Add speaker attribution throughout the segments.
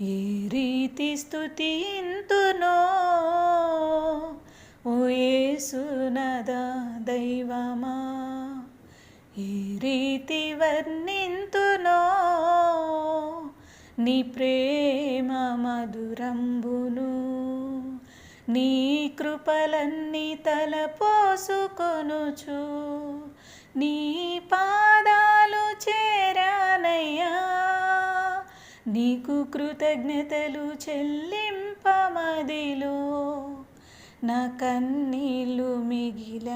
Speaker 1: ఏ రీతి స్థుతింతునో ఓ యేసునదా దైవమా? ఏ రీతి వర్ణింతునో నీ ప్రేమ మధురంబును నీ కృపలన్నీ తలపోసుకొనుచు నీ పా నీకు కృతజ్ఞతలు చెల్లింపమదిలో. నా కన్నీళ్ళు మిగిలాయ్యా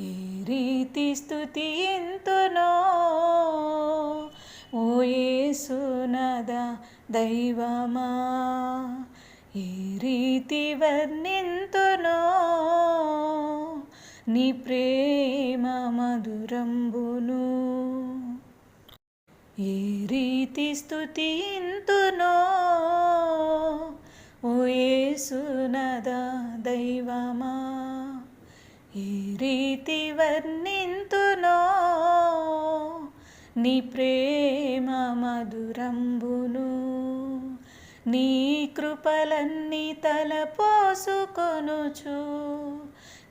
Speaker 1: ఏ రీతి స్థుతి ఎంతునో ఓ ఏసునద దైవమా. ఏ రీతి వర్ణింతునో. నీ ప్రేమ మధురంబును. ఏ రీతి స్థుతింతునో ఓ యేసునదా దైవమా. ఏ రీతి వర్ణింతునో నీ ప్రేమ మధురంబును నీ కృపలన్నీ తలపోసుకొనుచు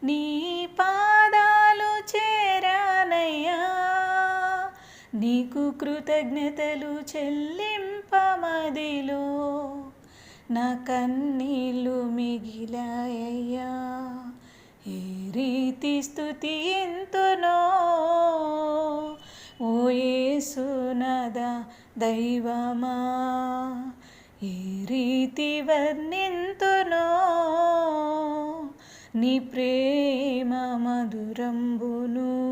Speaker 1: నీ పా నీకు కృతజ్ఞతలు చెల్లింపమదిలో. నా కన్నీళ్ళు మిగిలాయ్యా ఏ రీతి స్థుతి ఎంతునో ఓ ఏసునద దైవమా. ఏ రీతి వర్ణింతునో. నీ ప్రేమ మధురంబును.